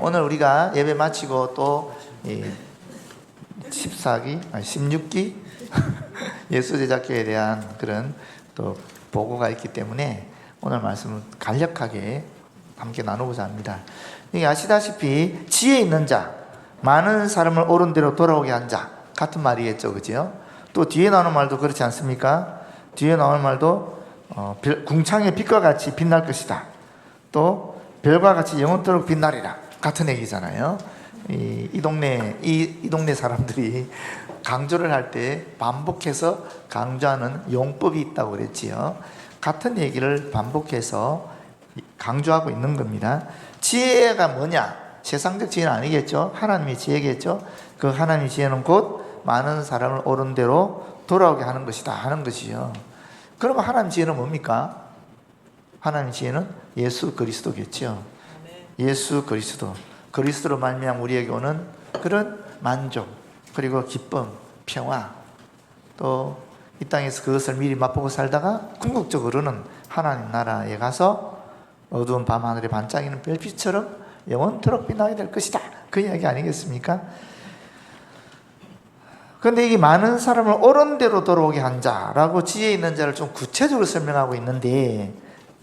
오늘 우리가 예배 마치고 또이 14기, 아니 16기 예수 제작교에 대한 그런 또 보고가 있기 때문에 오늘 말씀을 간략하게 함께 나누고자 합니다. 아시다시피 지혜 있는 자, 많은 사람을 옳은 대로 돌아오게 한 자 같은 말이겠죠, 그죠? 또 뒤에 나오는 말도 그렇지 않습니까? 뒤에 나오는 말도 어, 별- 궁창의 빛과 같이 빛날 것이다. 또 별과 같이 영원토록 빛나리라 같은 얘기잖아요. 이, 이 동네 이, 이 동네 사람들이 강조를 할 때 반복해서 강조하는 용법이 있다고 그랬지요. 같은 얘기를 반복해서 강조하고 있는 겁니다. 지혜가 뭐냐? 세상적 지혜는 아니겠죠. 하나님의 지혜겠죠. 그 하나님의 지혜는 곧 많은 사람을 옳은 대로 돌아오게 하는 것이다 하는 것이요. 그러면 하나님 지혜는 뭡니까? 하나님 지혜는 예수 그리스도겠죠. 예수 그리스도. 그리스도로 말미암아 우리에게 오는 그런 만족 그리고 기쁨, 평화 또 이 땅에서 그것을 미리 맛보고 살다가 궁극적으로는 하나님 나라에 가서 어두운 밤 하늘에 반짝이는 별빛처럼 영원토록 빛나게 될 것이다. 그 이야기 아니겠습니까? 그런데 이게 많은 사람을 옳은 대로 돌아오게 한 자라고 지혜 있는 자를 좀 구체적으로 설명하고 있는데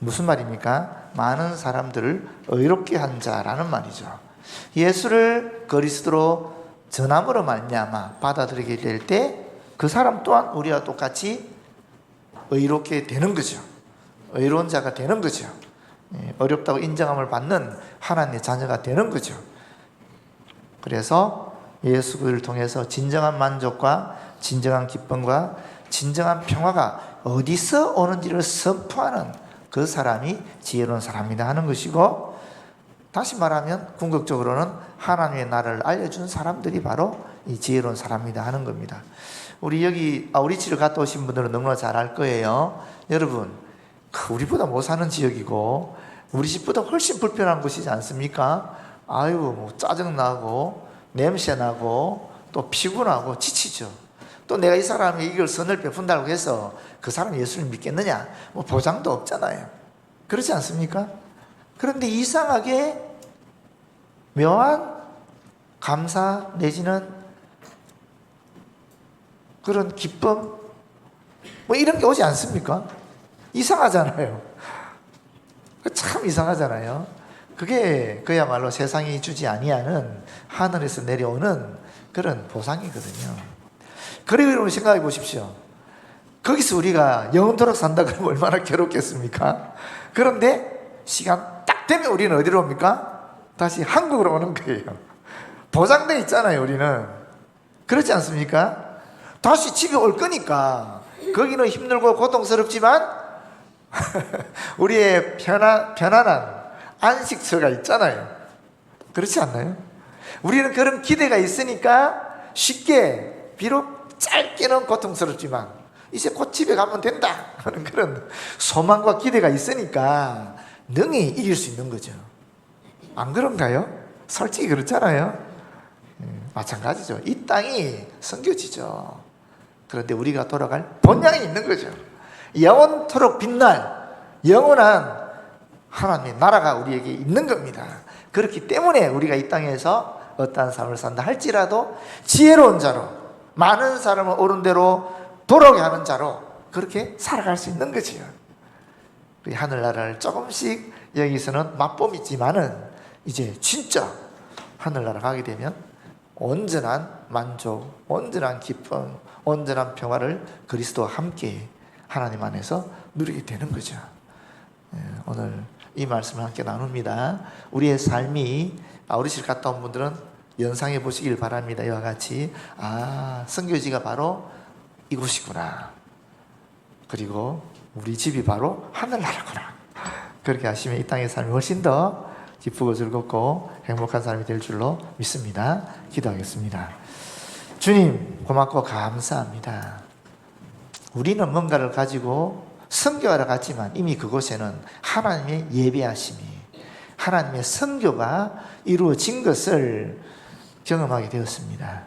무슨 말입니까? 많은 사람들을 의롭게 한 자라는 말이죠. 예수를 그리스도로 전함으로 말미암아 받아들이게 될 때 그 사람 또한 우리와 똑같이 의롭게 되는 거죠. 의로운 자가 되는 거죠. 예, 어렵다고 인정함을 받는 하나님의 자녀가 되는 거죠. 그래서 예수 그를 통해서 진정한 만족과 진정한 기쁨과 진정한 평화가 어디서 오는지를 선포하는 그 사람이 지혜로운 사람이다 하는 것이고 다시 말하면 궁극적으로는 하나님의 나라를 알려준 사람들이 바로 이 지혜로운 사람이다 하는 겁니다. 우리 여기 아우리치를 갔다 오신 분들은 너무나 잘 알 거예요. 여러분, 그 우리보다 못 사는 지역이고 우리 집보다 훨씬 불편한 곳이지 않습니까? 아유, 뭐 짜증나고 냄새나고 또 피곤하고 지치죠. 또 내가 이 사람이 이걸 선을 베푼다고 해서 그 사람이 예수를 믿겠느냐? 뭐 보장도 없잖아요. 그렇지 않습니까? 그런데 이상하게 묘한 감사 내지는 그런 기쁨 뭐 이런 게 오지 않습니까? 이상하잖아요. 참 이상하잖아요. 그게 그야말로 세상이 주지 아니하는 하늘에서 내려오는 그런 보상이거든요. 그리고 생각해 보십시오. 거기서 우리가 영원토록 산다 그러면 얼마나 괴롭겠습니까? 그런데 시간 딱 되면 우리는 어디로 옵니까? 다시 한국으로 오는 거예요. 보장돼 있잖아요, 우리는. 그렇지 않습니까? 다시 집에 올 거니까 거기는 힘들고 고통스럽지만 우리의 편안, 편안한 안식처가 있잖아요. 그렇지 않나요? 우리는 그런 기대가 있으니까 쉽게 비록 짧게는 고통스럽지만 이제 곧 집에 가면 된다 하는 그런 소망과 기대가 있으니까 능히 이길 수 있는 거죠. 안 그런가요? 솔직히 그렇잖아요. 음, 마찬가지죠. 이 땅이 성교지죠. 그런데 우리가 돌아갈 본향이 있는 거죠. 영원토록 빛날 영원한 하나님의 나라가 우리에게 있는 겁니다. 그렇기 때문에 우리가 이 땅에서 어떠한 삶을 산다 할지라도 지혜로운 자로 많은 사람을 옳은 대로 돌아오게 하는 자로 그렇게 살아갈 수 있는 거지요. 우리 하늘나라를 조금씩 여기서는 맛봄이지만은 이제 진짜 하늘나라 가게 되면 온전한 만족, 온전한 기쁨, 온전한 평화를 그리스도와 함께 하나님 안에서 누리게 되는 거죠. 예, 오늘 이 말씀을 함께 나눕니다. 우리의 삶이 아우리실 갔다 온 분들은 연상해 보시길 바랍니다. 이와 같이 아 성교지가 바로 이곳이구나. 그리고 우리 집이 바로 하늘나라구나. 그렇게 하시면 이 땅의 삶이 훨씬 더 기쁘고 즐겁고 행복한 삶이 될 줄로 믿습니다. 기도하겠습니다. 주님 고맙고 감사합니다. 우리는 뭔가를 가지고 선교하러 갔지만 이미 그곳에는 하나님의 예배하심이 하나님의 선교가 이루어진 것을 경험하게 되었습니다.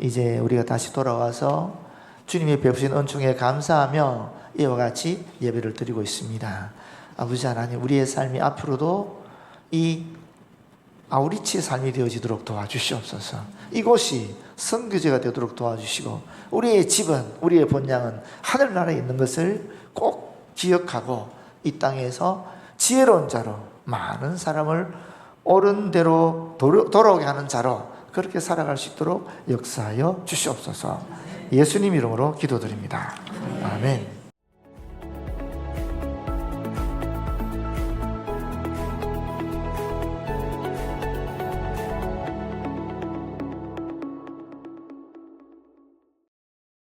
이제 우리가 다시 돌아와서 주님의 베푸신 은총에 감사하며 이와 같이 예배를 드리고 있습니다. 아버지 하나님, 우리의 삶이 앞으로도 이 아우리치의 삶이 되어지도록 도와주시옵소서. 이곳이 선교제가 되도록 도와주시고 우리의 집은 우리의 본향은 하늘나라에 있는 것을 꼭 기억하고 이 땅에서 지혜로운 자로 많은 사람을 옳은 대로 돌아오게 하는 자로 그렇게 살아갈 수 있도록 역사하여 주시옵소서. 예수님 이름으로 기도드립니다. 아멘.